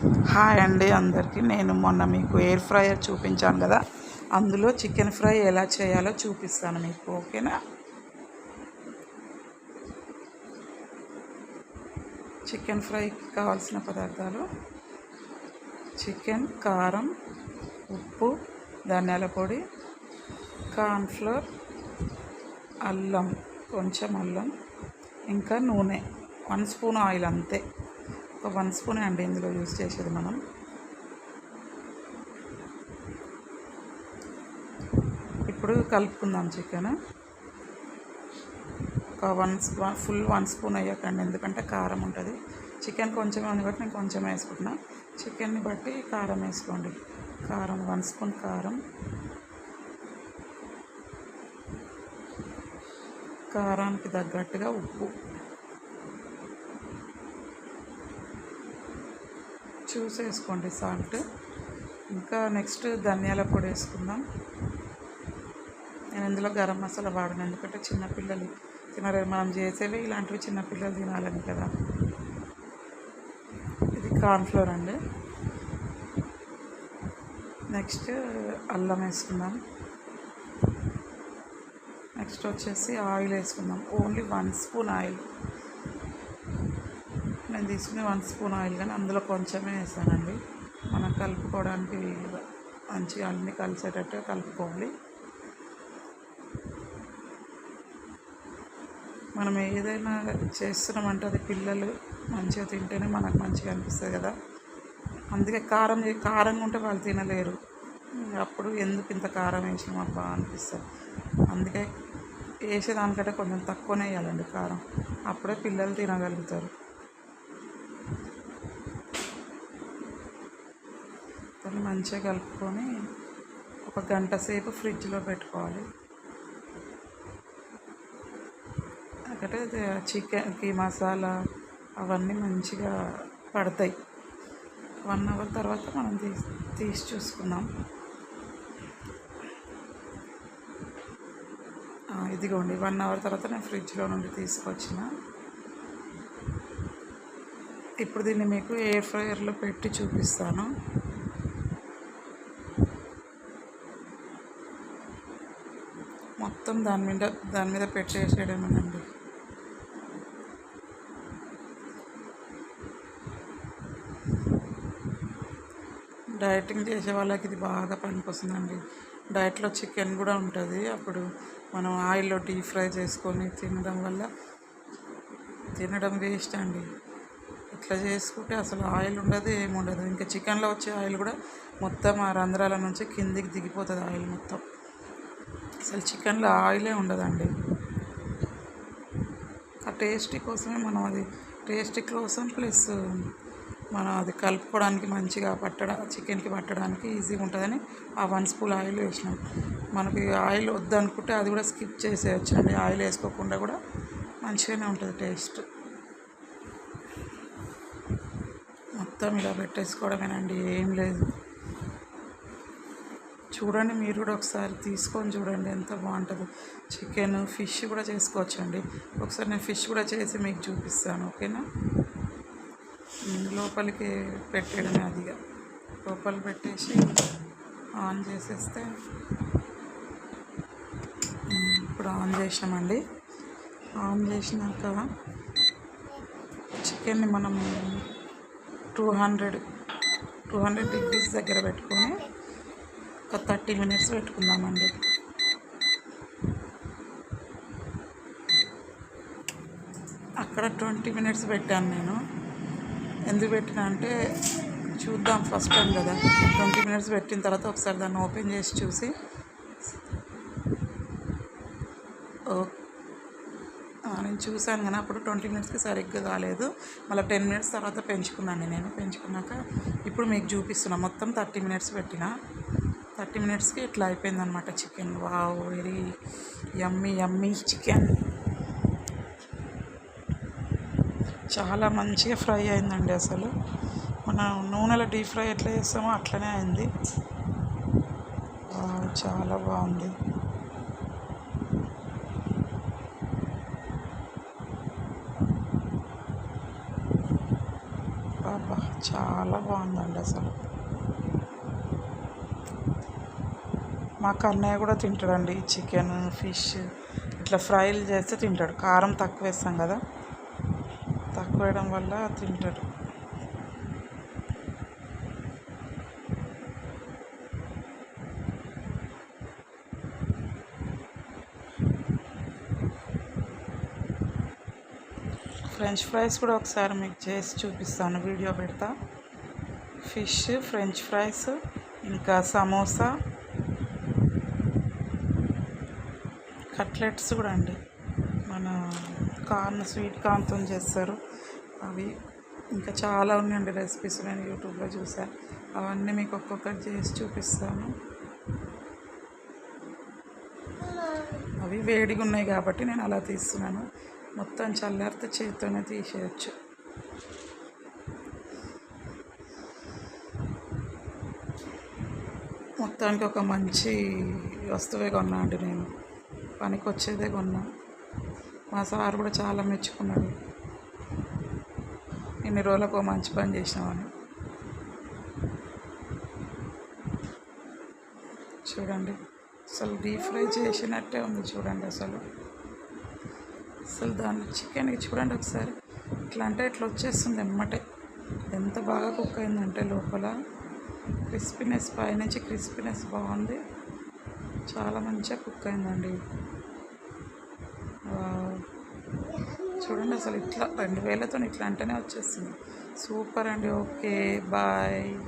Hi అండి అందరికీ. నేను మొన్న మీకు ఎయిర్ ఫ్రైయర్ చూపించాను కదా అందులో చికెన్ ఫ్రై ఎలా చేయాలో చూపిస్తాను మీకు ఓకేనా? చికెన్ ఫ్రైకి కావాల్సిన పదార్థాలు చికెన్ కారం ఉప్పు ధనియాల పొడి కార్న్ఫ్లోర్ అల్లం కొంచెం అల్లం ఇంకా నూనె వన్ స్పూన్ ఆయిల్ అంతే. ఒక వన్ స్పూనే అండి ఇందులో యూజ్ చేసేది మనం. ఇప్పుడు కలుపుకుందాం చికెన్ ఒక one spoon full one spoon వేయకండి ఎందుకంటే కారం ఉంటుంది. చికెన్ కొంచెం ఉంది బట్టి నేను కొంచెం వేసుకుంటున్నా. చికెన్ని బట్టి కారం వేసుకోండి. కారం వన్ స్పూన్ కారం. కారానికి తగ్గట్టుగా ఉప్పు. చూసేసుకోండి సాల్ట్. ఇంకా నెక్స్ట్ ధనియాల పొడి వేసుకుందాం. నేను ఇందులో గరం మసాలా వాడను ఎందుకంటే చిన్నపిల్లలు తినరు. మనం చేసేవి ఇలాంటివి చిన్నపిల్లలు తినాలని కదా. ఇది కార్న్ఫ్లోర్ అండి. నెక్స్ట్ అల్లం వేసుకుందాం. నెక్స్ట్ వచ్చేసి ఆయిల్ వేసుకుందాం. Only one spoon oil. నేను తీసుకునే వన్ స్పూన్ ఆయిల్ కానీ అందులో కొంచెమే వేసానండి. మనం కలుపుకోవడానికి వీలుగా మంచిగా అన్నీ కలిసేటట్టుగా కలుపుకోవాలి. మనం ఏదైనా చేస్తున్నామంటే అది పిల్లలు మంచిగా తింటేనే మనకు మంచిగా అనిపిస్తుంది కదా. అందుకే కారం కారంగా ఉంటే వాళ్ళు తినలేరు. అప్పుడు ఎందుకు ఇంత కారం వేసినా మాకు బాగా అనిపిస్తుంది. అందుకే వేసేదానికంటే కొంచెం తక్కువనే వేయాలండి కారం. అప్పుడే పిల్లలు తినగలుగుతారు దాన్ని మంచిగా కలుపుకొని ఒక గంట సేపు ఫ్రిడ్జ్లో పెట్టుకోవాలి. అక్కడే చికెన్కి మసాలా అవన్నీ మంచిగా పడతాయి. వన్ అవర్ తర్వాత మనం తీసి తీసి చూసుకుందాం. ఇదిగోండి వన్ అవర్ తర్వాత నేను ఫ్రిడ్జ్లో నుండి తీసుకొచ్చిన. ఇప్పుడు దీన్ని మీకు ఎయిర్ ఫ్రైయర్లో పెట్టి చూపిస్తాను. మొత్తం దాని మీద దాని మీద పెట్టేసేయడమేనండి. డైటింగ్ చేసే వాళ్ళకి ఇది బాగా పనికొస్తుందండి. డైట్లో చికెన్ కూడా ఉంటుంది. అప్పుడు మనం ఆయిల్లో డీప్ ఫ్రై చేసుకొని తినడం వల్ల తినడం వేస్ట్ అండి. ఇట్లా చేసుకుంటే అసలు ఆయిల్ ఉండదు ఏముండదు. ఇంకా చికెన్లో వచ్చే ఆయిల్ కూడా మొత్తం ఆ రంధ్రాల నుంచి కిందికి దిగిపోతుంది ఆయిల్ మొత్తం. అసలు చికెన్లో ఆయిలే ఉండదండి. ఆ టేస్టీ కోసమే మనం అది టేస్టీ కోసం ప్లస్ మనం అది కలుపుకోవడానికి మంచిగా పట్టడం చికెన్కి పట్టడానికి ఈజీగా ఉంటుందని ఆ వన్ స్పూన్ ఆయిల్ వేసినాం. మనకి ఆయిల్ వద్దనుకుంటే అది కూడా స్కిప్ చేసేయచ్చు అండి ఆయిల్ వేసుకోకుండా కూడా మంచిగానే ఉంటుంది టేస్ట్. మొత్తం ఇలా పెట్టేసుకోవడమేనండి ఏం లేదు. చూడండి మీరు కూడా ఒకసారి తీసుకొని చూడండి ఎంత బాగుంటుంది. చికెన్ ఫిష్ కూడా చేసుకోవచ్చండి. ఒకసారి నేను ఫిష్ కూడా చేసి మీకు చూపిస్తాను ఓకేనా? లోపలికి పెట్టేయడమే అదిగా లోపల పెట్టేసి ఆన్ చేసేస్తే ఇప్పుడు ఆన్ చేసినామండి. ఆన్ చేసినాక చికెన్ని మనం two hundred two hundred degrees దగ్గర పెట్టుకొని ఒక థర్టీ మినిట్స్ పెట్టుకుందామండి. అక్కడ ట్వంటీ మినిట్స్ పెట్టాను నేను. ఎందుకు పెట్టినా అంటే చూద్దాం ఫస్ట్ టైం కదా. ట్వంటీ మినిట్స్ పెట్టిన తర్వాత ఒకసారి దాన్ని ఓపెన్ చేసి చూసి. నేను చూశాను కానీ అప్పుడు ట్వంటీ మినిట్స్కి సరిగ్గా కాలేదు మళ్ళీ టెన్ మినిట్స్ తర్వాత పెంచుకున్నాను నేను. పెంచుకున్నాక ఇప్పుడు మీకు చూపిస్తున్నా. మొత్తం థర్టీ మినిట్స్ పెట్టిన. థర్టీ మినిట్స్కి ఇట్లా అయిపోయిందనమాట chicken. Wow very yummy yummy chicken. చాలా మంచిగా ఫ్రై అయిందండి అసలు. మన నూనెలో డీప్ ఫ్రై ఎట్లా చేస్తామో అట్లనే అయింది. చాలా బాగుంది. బాబా చాలా బాగుందండి అసలు. మా కన్నయ్య కూడా తింటాడండి చికెన్ ఫిష్. ఇట్లా ఫ్రైలు చేస్తే తింటాడు. కారం తక్కువ వేస్తాం కదా. తక్కువ వేయడం వల్ల తింటాడు. ఫ్రెంచ్ ఫ్రైస్ కూడా ఒకసారి మీకు చేసి చూపిస్తాను. వీడియో పెడతా. ఫిష్ ఫ్రెంచ్ ఫ్రైస్ ఇంకా సమోసా కట్లెట్స్ కూడా అండి. మన కార్న్ స్వీట్ కార్న్తో చేస్తారు. అవి ఇంకా చాలా ఉన్నాయండి రెసిపీస్ నేను యూట్యూబ్లో చూసాను అవన్నీ మీకు ఒక్కొక్కటి చేసి చూపిస్తాను. అవి వేడిగా ఉన్నాయి కాబట్టి నేను అలా తీస్తున్నాను. మొత్తం చల్లారితే చేతితోనే తీసేయచ్చు. మొత్తానికి ఒక మంచి వస్తువే కొన్నా అండి నేను. పనికి వచ్చేదే కొన్నా. మా సార్ కూడా చాలా మెచ్చుకున్నాడు. ఇన్ని రోజులకు మంచి పని చేసినామని. చూడండి అసలు డీప్ ఫ్రై చేసినట్టే ఉంది చూడండి అసలు. అసలు దాని చికెన్ చూడండి ఒకసారి. ఇట్లా అంటే ఇట్లా వచ్చేస్తుంది ఎమ్మటే. ఎంత బాగా కుక్ అయిందంటే లోపల. క్రిస్పీనెస్ పైనుంచి క్రిస్పీనెస్ బాగుంది. చాలా మంచిగా కుక్ అయిందండి. చూడండి అసలు ఇట్లా రెండు వేలతో ఇట్లా అంటేనే వచ్చేస్తుంది. సూపర్ అండి. Okay bye